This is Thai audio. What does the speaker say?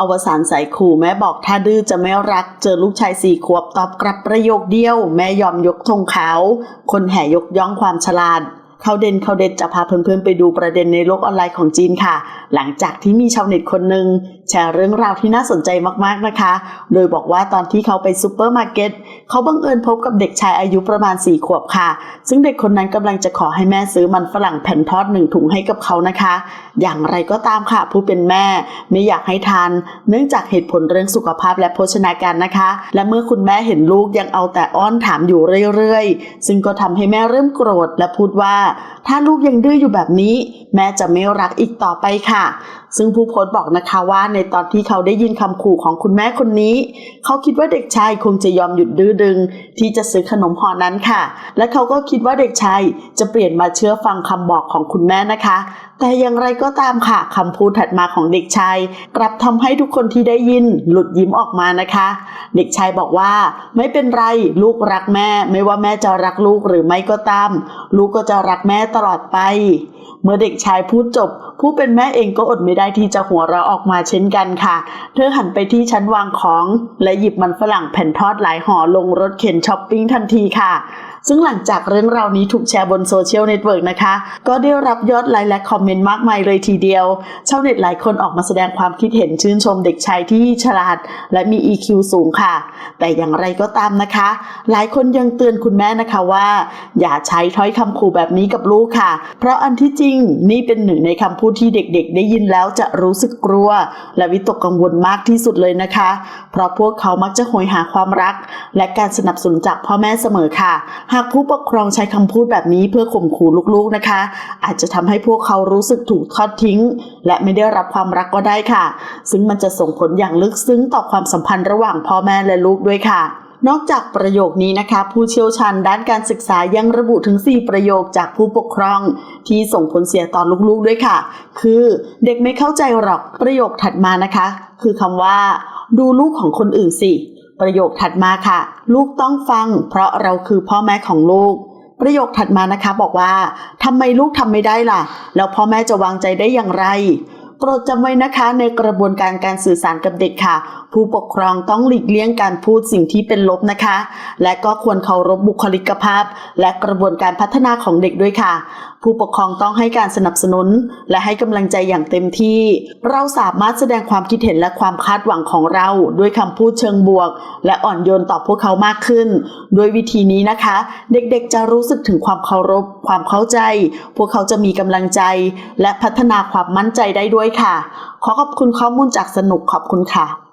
อวสานสายขู่แม่บอกถ้าดื้อจะไม่รัก เจอลูกชายสี่ขวบตอบกลับประโยคเดียว แม่ยอมยกธงขาว คนแห่ยกย่องความฉลาดเขาเด่นเขาเด็ดจะพาเพื่อนๆไปดูประเด็นในโลกออนไลน์ของจีนค่ะ หลังจากที่มีชาวเน็ตคนหนึ่ง แชร์เรื่องราวที่น่าสนใจมากๆนะคะ โดยบอกว่าตอนที่เขาไปซูเปอร์มาร์เก็ตเขาบังเอิญพบกับเด็กชายอายุประมาณ 4 ขวบค่ะ ซึ่งเด็กคนนั้นกำลังจะขอให้แม่ซื้อมันฝรั่งแผ่นทอดหนึ่งถุงให้กับเขานะคะ อย่างไรก็ตามค่ะ ผู้เป็นแม่ไม่อยากให้ทานเนื่องจากเหตุผลเรื่องสุขภาพและโภชนาการนะคะ และเมื่อคุณแม่เห็นลูกยังเอาแต่อ้อนถามอยู่เรื่อยๆ ซึ่งก็ทำให้แม่เริ่มโกรธและพูดว่า ถ้าลูกยังดื้ออยู่แบบนี้ แม่จะไม่รักอีกต่อไปค่ะ ซึ่งผู้โพสต์บอกนะคะว่าในตอนที่เขาได้ยินคำขู่ของคุณแม่คนนี้ เขาคิดว่าเด็กชายคงจะยอมหยุดดื้อดึง ที่จะซื้อขนมห่อนั้นค่ะ และเขาก็คิดว่าเด็กชายจะเปลี่ยนมาเชื่อฟังคำบอกของคุณแม่นะคะ แต่อย่างไรก็ตามค่ะคำพูดถัดมาของเด็กชาย กลับทำให้ทุกคนที่ได้ยินหลุดยิ้มออกมานะคะ เด็กชายบอกว่า ไม่เป็นไรลูกรักแม่ ไม่ว่าแม่จะรักลูกหรือไม่ก็ตาม ลูกก็จะรักแม่ตลอดไป เมื่อเด็กชายพูดจบ ผู้เป็นแม่เองก็อดไม่ได้ที่จะหัวเราะออกมาเช่นกันค่ะ เธอหันไปที่ชั้นวางของ และหยิบมันฝรั่งแผ่นทอดหลายห่อลงรถเข็นช้อปปิ้งทันทีค่ะ ซึ่งหลังจากเรื่องราวนี้ถูกแชร์บนโซเชียลเน็ตเวิร์กนะคะ ก็ได้รับยอดไลค์และคอมเมนต์มากมายเลยทีเดียว ชาวเน็ตหลายคนออกมาแสดงความคิดเห็นชื่นชมเด็กชายที่ฉลาด และมี EQ สูงค่ะ แต่อย่างไรก็ตามนะคะ หลายคนยังเตือนคุณแม่นะคะว่า อย่าใช้ถ้อยคำขู่แบบนี้กับลูกค่ะ เพราะอันที่จริงนี่เป็นหนึ่งในคำพูดที่เด็กๆ ได้ยินแล้วจะรู้สึกกลัว และวิตกกังวลมากที่สุดเลยนะคะ เพราะพวกเขามักจะโหยหาความรัก และการสนับสนุนจากพ่อแม่เสมอค่ะหากผู้ปกครองใช้คำพูดแบบนี้เพื่อข่มขู่ลูกๆนะคะ อาจจะทำให้พวกเขารู้สึกถูกทอดทิ้ง และไม่ได้รับความรักก็ได้ค่ะ ซึ่งมันจะส่งผลอย่างลึกซึ้งต่อความสัมพันธ์ระหว่างพ่อแม่และลูกด้วยค่ะนอกจากประโยคนี้นะคะ ผู้เชี่ยวชาญด้านการศึกษายังระบุถึง 4 ประโยคจากผู้ปกครอง ที่ส่งผลเสียต่อลูกๆด้วยค่ะ คือเด็กไม่เข้าใจหรอกประโยคถัดมานะคะ คือคำว่า ดูลูกของคนอื่นสิ ประโยคถัดมาค่ะ ลูกต้องฟัง เพราะเราคือพ่อแม่ของลูก ประโยคถัดมานะคะบอกว่าทำไมลูกทำไม่ได้ล่ะ แล้วพ่อแม่จะวางใจได้อย่างไร โปรดจำไว้นะคะในกระบวนการการสื่อสารกับเด็กค่ะ ผู้ปกครองต้องหลีกเลี่ยงการพูดสิ่งที่เป็นลบนะคะ และก็ควรเคารพบุคลิกภาพ และกระบวนการพัฒนาของเด็กด้วยค่ะ ผู้ปกครองต้องให้การสนับสนุน และให้กำลังใจอย่างเต็มที่ เราสามารถแสดงความคิดเห็นและความคาดหวังของเรา ด้วยคำพูดเชิงบวก และอ่อนโยนต่อพวกเขามากขึ้น ด้วยวิธีนี้นะคะ เด็กๆ จะรู้สึกถึงความเคารพ ความเข้าใจ พวกเขาจะมีกำลังใจ และพัฒนาความมั่นใจได้ด้วยค่ะ ขอขอบคุณข้อมูลจากสนุกขอบคุณค่ะ